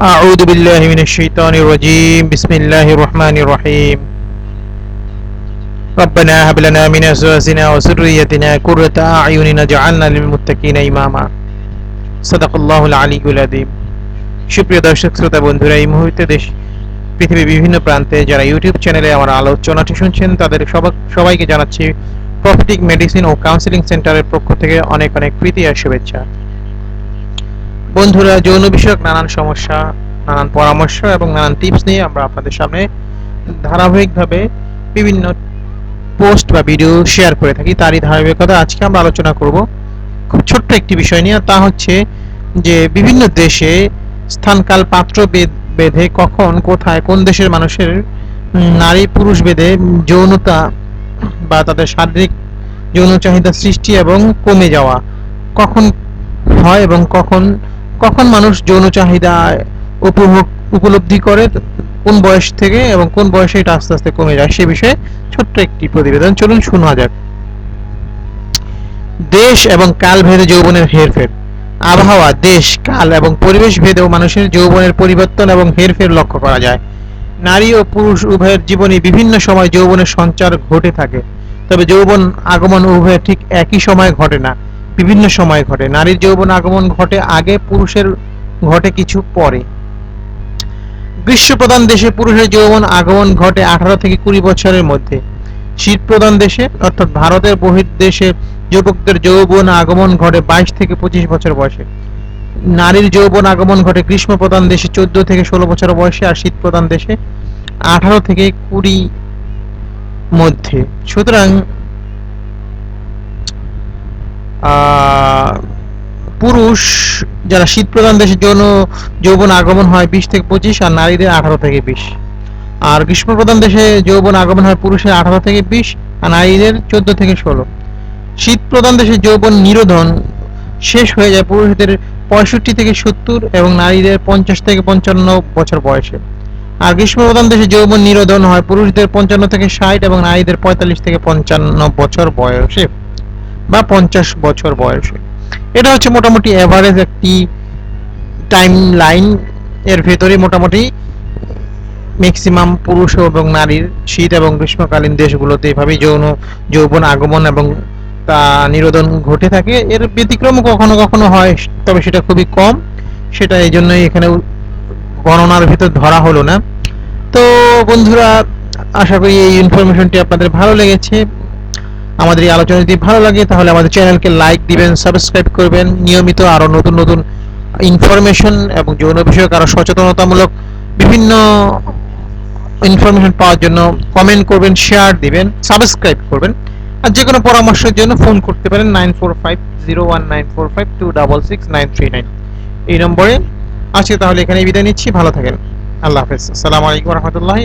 أعوذ بالله من الشيطان الرجيم بسم الله الرحمن الرحيم ربنا هب لنا من أزواجنا وذريتنا قرة أعين واجعلنا للمتقين إماما صدق الله العلي العظيم সুপ্রিয় দর্শক শ্রোতা বন্ধুরা এই মুহূর্তে দেশ পৃথিবীর বিভিন্ন প্রান্তে যারা ইউটিউব চ্যানেলে আমার আলোচনাটি শুনছেন তাদের সবাই সবাইকে জানাচ্ছি প্রফিটিক মেডিসিন ও কাউন্সিলিং সেন্টারের পক্ষ থেকে অনেক অনেক প্রীতি আর শুভেচ্ছা বন্ধুরা, যৌন বিষয়ক নানান সমস্যা, নানান পরামর্শ এবং নানান টিপস নিয়ে আমরা আপনাদের সামনে ধারাবাহিকভাবে বিভিন্ন পোস্ট বা ভিডিও শেয়ার করে থাকি। তারই ধারাবাহিকতা আজকে আমরা আলোচনা করব। খুব ছোট্ট একটি বিষয় নিয়ে তা হচ্ছে যে বিভিন্ন দেশে স্থানকাল পাত্র বেঁধে কখন, কোথায়, কোন দেশের মানুষের নারী পুরুষ বেদে যৌনতা বা তাদের শারীরিক যৌন চাহিদা সৃষ্টি এবং কমে যাওয়া কখন হয় এবং কখন কখন মানুষ যৌন চাহিদা উপভোগ উপলব্ধি করে, কোন বয়স থেকে এবং কোন বয়সে এটা আস্তে আস্তে কমে যায়, সে বিষয়ে ছোট্ট একটি প্রতিবেদন। চলুন শোনা যাক। দেশ এবং কাল ভেদে যৌবনের হেরফের। আবহাওয়া, দেশ, কাল এবং পরিবেশ ভেদেও মানুষের যৌবনের পরিবর্তন এবং হেরফের লক্ষ্য করা যায়। নারী ও পুরুষ উভয়ের জীবনে বিভিন্ন সময় যৌবনের সঞ্চার ঘটে থাকে। তবে যৌবন আগমন উভয়ের ঠিক একই সময় ঘটে না। বিভিন্ন সময় ঘটে। নারীর যৌবন আগমন ঘটে আগে, পুরুষের ঘটে কিছু পরে। গ্রীষ্মপ্রধান দেশে পুরুষের যৌবন আগমন ঘটে আঠারো থেকে কুড়ি বছরের মধ্যে। শীত প্রধান দেশে, অর্থাৎ ভারতের বহির্দেশে যুবকদের যৌবন আগমন ঘটে বাইশ থেকে পঁচিশ বছর বয়সে। নারীর যৌবন আগমন ঘটে গ্রীষ্ম প্রধান দেশে চোদ্দ থেকে ষোলো বছর বয়সে আর শীত প্রধান দেশে আঠারো থেকে কুড়ি মধ্যে। সুতরাং পুরুষ যারা শীত প্রধান দেশের জন্য যৌবন আগমন হয় বিশ থেকে পঁচিশ আর নারীদের আঠারো থেকে বিশ। আর গ্রীষ্ম প্রধান দেশে যৌবন আগমন হয় পুরুষের আঠারো থেকে বিশ আর নারীদের চোদ্দ থেকে ষোলো। শীত প্রধান দেশে যৌবন নিরোধন শেষ হয়ে যায় পুরুষদের পঁয়ষট্টি থেকে সত্তর এবং নারীদের পঞ্চাশ থেকে পঞ্চান্ন বছর বয়সে। আর গ্রীষ্ম প্রধান দেশে যৌবন নিরোধন হয় পুরুষদের পঞ্চান্ন থেকে ষাট এবং নারীদের পঁয়তাল্লিশ থেকে পঞ্চান্ন বছর বয়সে। বা পঞ্চাশ বছর বয়সে। এটা হচ্ছে মোটামুটি এভারেজ একটি টাইম লাইন এর ভেতরে মোটামুটি ম্যাক্সিমাম পুরুষ এবং নারীর শীত এবং গ্রীষ্মকালীন দেশগুলোতে এভাবেই যৌন, যৌবন আগমন এবং তা নিরোধন ঘটে থাকে। এর ব্যতিক্রম কখনো কখনো হয়, তবে সেটা খুবই কম। সেটা এই জন্যই এখানে গণনার ভিতর ধরা হলো না। তো বন্ধুরা, আশা করি এই ইনফরমেশনটি আপনাদের ভালো লেগেছে। আমাদের এই আলোচনা যদি ভালো লাগে, তাহলে আমাদের চ্যানেলকে লাইক দিবেন, সাবস্ক্রাইব করবেন। নিয়মিত আরও নতুন নতুন ইনফরমেশন এবং যৌন বিষয়ক আরও সচেতনতামূলক বিভিন্ন ইনফরমেশন পাওয়ার জন্য কমেন্ট করবেন শেয়ার দিবেন সাবস্ক্রাইব করবেন। আর যে কোনো পরামর্শের জন্য ফোন করতে পারেন nine four five zero one nine four five two double six nine three nine এই নম্বরে আজকে তাহলে এখানে বিদায় নিচ্ছি। ভালো থাকেন। আল্লাহ হাফেজ। আসসালামু আলাইকুম রহমতুল্লাহি